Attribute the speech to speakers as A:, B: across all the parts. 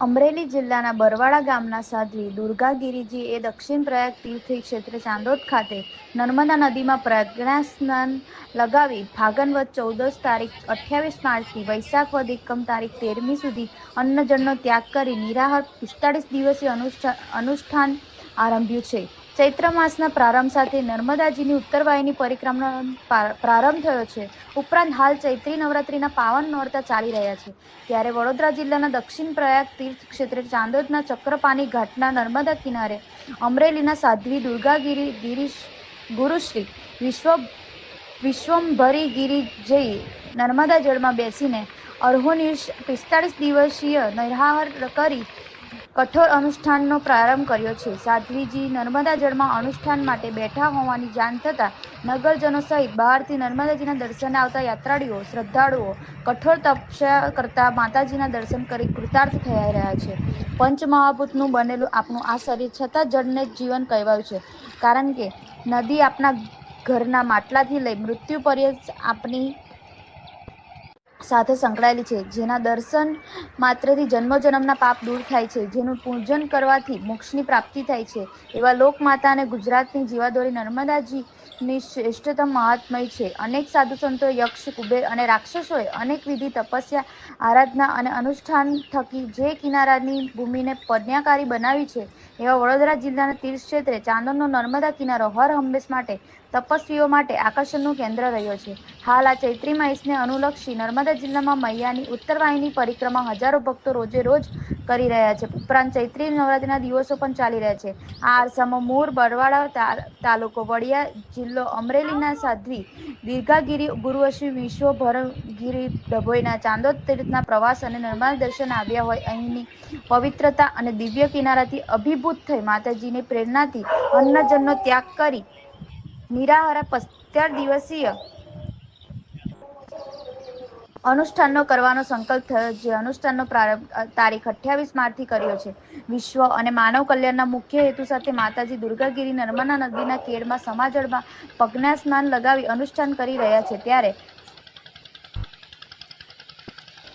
A: અમરેલી જિલ્લાના બરવાડા ગામના સાધ્વી દુર્ગાગીરીજી એ દક્ષિણ પ્રયાગ તીર્થ ક્ષેત્ર ચાંદોદ ખાતે નર્મદા નદીમાં પ્રજ્ઞા સ્નાન લગાવી ફાગણવદ ચૌદસ તારીખ અઠ્યાવીસ માર્ચથી વૈશાખ વદ એકમ તારીખ તેરમી સુધી અન્નજળનો ત્યાગ કરી નિરાહાર પિસ્તાળીસ દિવસીય અનુષ્ઠાન આરંભ્યું છે. ચૈત્ર માસના પ્રારંભ સાથે નર્મદાજીની ઉત્તરવાહિની પરિક્રમાનો પ્રારંભ થયો છે. ઉપરાંત હાલ ચૈત્રી નવરાત્રિના પાવન નોરતા ચાલી રહ્યા છે. ત્યારે વડોદરા જિલ્લાના દક્ષિણ પ્રયાગ તીર્થ ક્ષેત્રે ચાંદોદના ચક્રપાણી ઘાટના નર્મદા કિનારે અમરેલીના સાધ્વી દુર્ગાગીરી ગિરીશ ગુરુશ્રી વિશ્વ, વિશ્વંભરી ગીરી જઈ નર્મદા જળમાં બેસીને અર્હોનિશ પિસ્તાળીસ દિવસીય નિર્હાર કરી કઠોર અનુષ્ઠાનનો પ્રારંભ કર્યો છે. સાધ્વીજી નર્મદા જળમાં અનુષ્ઠાન માટે બેઠા હોવાની જાણ થતાં નગરજનો સહિત બહારથી નર્મદાજીના દર્શને આવતા યાત્રાળુઓ, શ્રદ્ધાળુઓ, કઠોર તપસ્યા કરતા માતાજીના દર્શન કરી કૃતાર્થ થઈ રહ્યા છે. પંચમહાભૂતનું બનેલું આપણું આ શરીર છતાં જળને જીવન કહેવાયું છે. કારણ કે નદી આપણા ઘરના માટલાથી લઈ મૃત્યુ પર્યંત આપણી સાથે સંકળાયેલી છે, જેના દર્શન માત્રથી જન્મજન્મના પાપ દૂર થાય છે, જેનું પૂજન કરવાથી મોક્ષની પ્રાપ્તિ થાય છે. એવા લોકમાતા અને ગુજરાતની જીવાદોરી નર્મદાજીની શ્રેષ્ઠતમ મહાત્મય છે. અનેક સાધુ સંતો, યક્ષ, કુબેર અને રાક્ષસોએ અનેક વિધિ તપસ્યા, આરાધના અને અનુષ્ઠાન થકી જે કિનારાની ભૂમિને પર્યાકારી બનાવી છે એવા વડોદરા જિલ્લાના તીર્થ ક્ષેત્રે ચાંદોદનો નર્મદા કિનારો હર હંમેશ માટે તપસ્વીઓ માટે આકર્ષણનું કેન્દ્ર રહ્યો છે. હાલ આ ચૈત્રી માસને અનુલક્ષી નર્મદા જિલ્લામાં મૈયાની ઉત્તરવાહિની પરિક્રમા હજારો ભક્તો રોજે રોજ કરી રહ્યા છે. ઉપરાંત ચૈત્રી નવરાત્રિના દિવસો પણ ચાલી રહ્યા છે. આ અરસામાં મૂળ બરવાડા તાલુકો વડિયા જિલ્લો અમરેલીના સાધ્વી દીર્ઘાગીરી ગુરુવશ્રી વિશ્વભરગીરી ડભોઈના ચાંદોદ તીર્થના પ્રવાસ અને નર્મદા દર્શન આવ્યા હોય અહીંની પવિત્રતા અને દિવ્ય કિનારાથી અભિભૂત થઈ માતાજીની પ્રેરણાથી અન્નજનનો ત્યાગ કરી નિરાહારા પંચાળ દિવસીય અનુષ્ઠાનનો કરવાનો સંકલ્પ થયો જે અનુષ્ઠાનનો પ્રારંભ તારીખ અઠ્યાવીસ માર્ચથી કર્યો છે. વિશ્વ અને માનવ કલ્યાણના મુખ્ય હેતુ સાથે માતાજી દુર્ગાગીરી નર્મદા નદીના કેળમાં સમાજળમાં પગના સ્નાન લગાવી અનુષ્ઠાન કરી રહ્યા છે. ત્યારે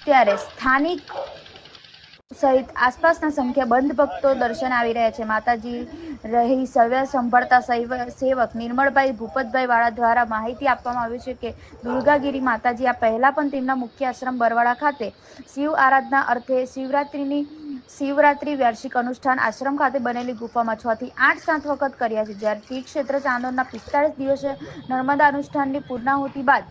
A: ત્યારે સ્થાનિક સહિત આસપાસના સંખ્યાબંધ ભક્તો દર્શન આવી રહ્યા છે. માતાજી રહી સર્વે સંભાળતા સૈવ- સેવક નિર્મળભાઈ ભૂપતભાઈ વાળા દ્વારા માહિતી આપવામાં આવી છે કે દુર્ગાગીરી માતાજી આ પહેલા પણ તેમના મુખ્ય આશ્રમ બરવાડા ખાતે શિવ આરાધના અર્થે શિવરાત્રિની શિવરાત્રિ વાર્ષિક અનુષ્ઠાન આશ્રમ ખાતે બનેલી ગુફામાં છ થી આઠ સાત વખત કર્યા છે. જ્યારે તીર્થ ક્ષેત્ર ચાંદોદના પિસ્તાળીસ દિવસે નર્મદા અનુષ્ઠાનની પૂર્ણાહુતિ બાદ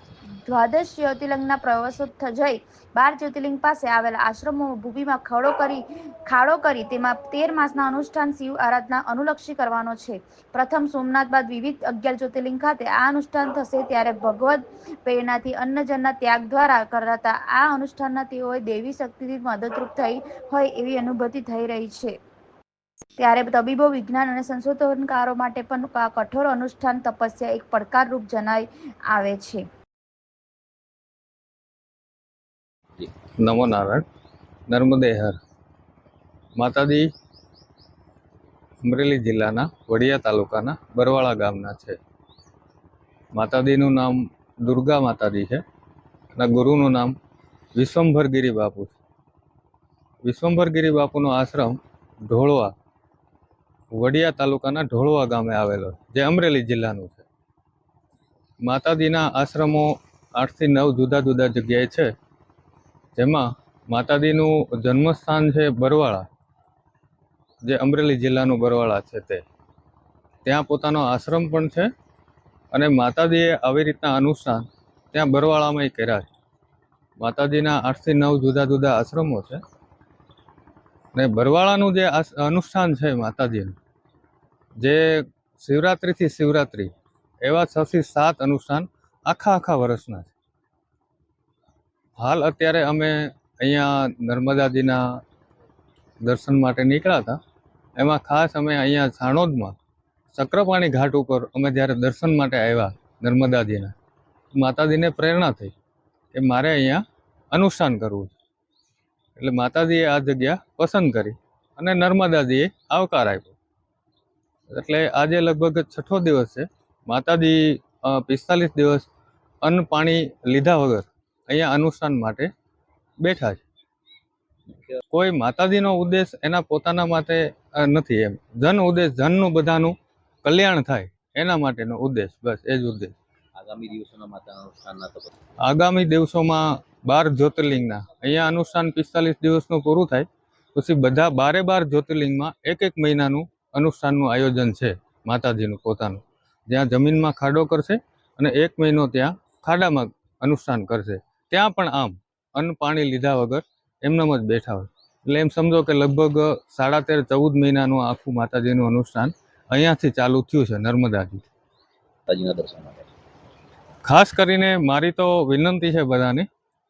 A: દ્વાદશ જ્યોતિર્લિંગના પ્રવાસો જઈ બાર જ્યોતિર્લિંગ પાસે આવેલા આશ્રમોમાં ભૂમિમાં ખડો કરી, ખાડો કરી તેમાં તેર માસના અનુષ્ઠાન શિવ આરાધના અનુલક્ષી કરવાનો છે. પ્રથમ સોમનાથ બાદ વિવિધ અગિયાર જ્યોતિર્લિંગ ખાતે આ અનુષ્ઠાન થશે ત્યારે ભગવદ પ્રેરણાથી અન્નજનના ત્યાગ દ્વારા કરાતા આ અનુષ્ઠાનના તેઓએ દેવી શક્તિથી મદદરૂપ થઈ હોય એવી અનુભૂતિ થઈ રહી છે. ત્યારે તબીબો, વિજ્ઞાન અને સંશોધનકારો માટે પણ કઠોર અનુષ્ઠાન તપસ્યા એક પડકારરૂપ જણાઈ આવે છે.
B: નમો નારાયણ નર્મદે હર માતાજી અમરેલી જિલ્લાના વડિયા તાલુકાના બરવાળા ગામના છે. માતાજીનું નામ દુર્ગા માતાજી છે અને ગુરુનું નામ વિશ્વંભરગીરી બાપુ છે. વિશ્વંભરગીરી બાપુનો આશ્રમ ઢોળવા, વડિયા તાલુકાના ઢોળવા ગામે આવેલો જે અમરેલી જિલ્લાનું છે. માતાજીના આશ્રમો આઠથી નવ જુદા જુદા જગ્યાએ છે. જેમાં માતાજીનું જન્મસ્થાન છે બરવાળા, જે અમરેલી જિલ્લાનું બરવાળા છે તે. ત્યાં પોતાનો આશ્રમ પણ છે અને માતાજીએ આવી રીતના અનુષ્ઠાન ત્યાં બરવાળામાં કર્યા છે. માતાજીના આઠથી નવ જુદા જુદા આશ્રમો છે ને બરવાળાનું જે અનુષ્ઠાન છે માતાજીનું, જે શિવરાત્રિથી શિવરાત્રિ એવા છથી સાત અનુષ્ઠાન આખા આખા વર્ષના છે. હાલ અત્યારે અમે અહીંયા નર્મદાજીના દર્શન માટે નીકળ્યા હતા. એમાં ખાસ અમે અહીંયા સાણોદમાં ચક્રપાણી ઘાટ ઉપર અમે જ્યારે દર્શન માટે આવ્યા નર્મદાજીના માતાજીને પ્રેરણા થઈ કે મારે અહીંયા અનુષ્ઠાન કરવું છે. એટલે માતાજીએ આ જગ્યા પસંદ કરી અને નર્મદાજીએ આવકાર આપ્યો. એટલે આજે લગભગ છઠ્ઠો દિવસ છે. માતાજી પિસ્તાલીસ દિવસ અન્ન પાણી લીધા વગર અહીંયા અનુષ્ઠાન માટે બેઠા છે. કોઈ માતાજીનો ઉદ્દેશ એના પોતાના માટે નથી એમ. જન ઉદ્દેશ જનનું બધાનું કલ્યાણ થાય એના માટેનો ઉદ્દેશ બસ એ જ ઉદ્દેશ.
C: આગામી દિવસોના માતા અનુષ્ઠાનના
B: આગામી દિવસોમાં બાર જ્યોતિર્લિંગના. અહીંયા અનુષ્ઠાન પિસ્તાલીસ દિવસનું પૂરું થાય પછી બધા બારે બાર જ્યોતિર્લિંગમાં એક એક મહિનાનું અનુષ્ઠાનનું આયોજન છે માતાજીનું પોતાનું. જ્યાં જમીનમાં ખાડો કરશે અને એક મહિનો ત્યાં ખાડામાં અનુષ્ઠાન કરશે. ત્યાં પણ આમ અન્ન પાણી લીધા વગર એમનામ જ બેઠા હોય. એટલે એમ સમજો કે લગભગ સાડા તેર ચૌદ મહિનાનું આખું માતાજીનું અનુષ્ઠાન અહીંયાથી ચાલુ થયું છે નર્મદાથી.
C: માટે.
B: ખાસ કરીને મારી તો વિનંતી છે બધાને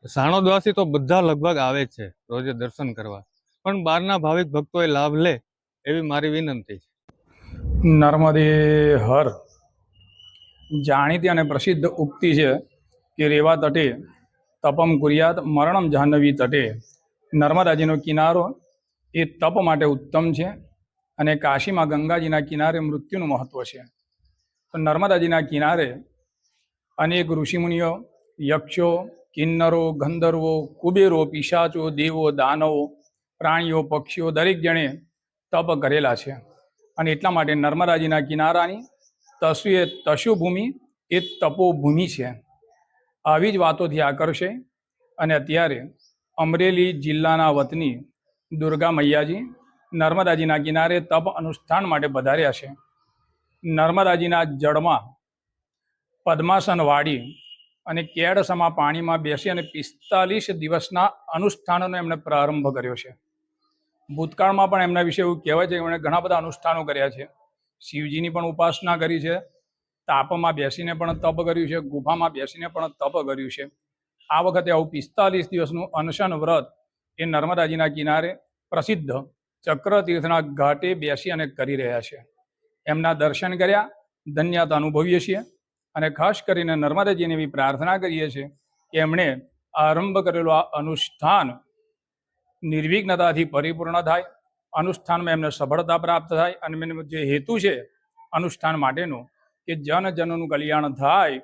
B: સાણોદવાસી તો બધા લગભગ આવે જ છે રોજે દર્શન કરવા. પણ બહારના ભાવિક ભક્તોએ લાભ લે એવી મારી વિનંતી છે.
D: નર્મદે હર જાણીતી અને પ્રસિદ્ધ ઉક્તિ છે કે રેવા તટે તપમ કુર્યાત મરણમ જાહ્નવી તટે. નર્મદાજીનો કિનારો એ તપ માટે ઉત્તમ છે અને કાશીમાં ગંગાજીના કિનારે મૃત્યુનું મહત્વ છે. તો નર્મદાજીના કિનારે અનેક ઋષિમુનિઓ, યક્ષો, કિન્નરો, ગંધર્વો, કુબેરો, પિશાચો, દેવો, દાનવો, પ્રાણીઓ, પક્ષીઓ દરેક જણે તપ કરેલા છે. અને એટલા માટે નર્મદાજીના કિનારાની તસુએ તશુભૂમિ એ તપોભૂમિ છે. આવી જ વાતોથી આકર્ષે અને અત્યારે અમરેલી જિલ્લાના વતની દુર્ગા મૈયાજી નર્મદાજીના કિનારે તપ અનુષ્ઠાન માટે પધાર્યા છે. નર્મદાજીના જળમાં પદ્માસન વાળી અને કેડસમા પાણીમાં બેસી અને પિસ્તાલીસ દિવસના અનુષ્ઠાનોનો એમણે પ્રારંભ કર્યો છે. ભૂતકાળમાં પણ એમના વિશે એવું કહેવાય છે કે એમણે ઘણા બધા અનુષ્ઠાનો કર્યા છે. શિવજીની પણ ઉપાસના કરી છે. તાપમાં બેસીને પણ તપ કર્યું છે, ગુફામાં બેસીને પણ તપ કર્યું છે. આ વખતે આવું પિસ્તાલીસ દિવસનું અનશન વ્રત એ નર્મદાજીના કિનારે પ્રસિદ્ધ ચક્રતીર્થના ઘાટે બેસી અને કરી રહ્યા છે. એમના દર્શન કર્યા, ધન્યતા અનુભવીએ છીએ અને ખાસ કરીને નર્મદાજીને એવી પ્રાર્થના કરીએ છીએ કે એમણે આરંભ કરેલું આ અનુષ્ઠાન નિર્વિઘ્નતાથી પરિપૂર્ણ થાય, અનુષ્ઠાનમાં એમને સફળતા પ્રાપ્ત થાય અને એમનો જે હેતુ છે અનુષ્ઠાન માટેનો કે જન જનનું કલ્યાણ થાય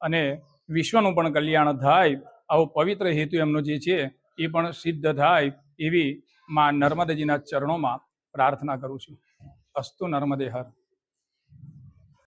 D: અને વિશ્વનું પણ કલ્યાણ થાય, આવો પવિત્ર હેતુ એમનો જે છે, એ પણ સિદ્ધ થાય એવી માં નર્મદેજીના ચરણોમાં પ્રાર્થના કરું છું. અસ્તુ નર્મદે હર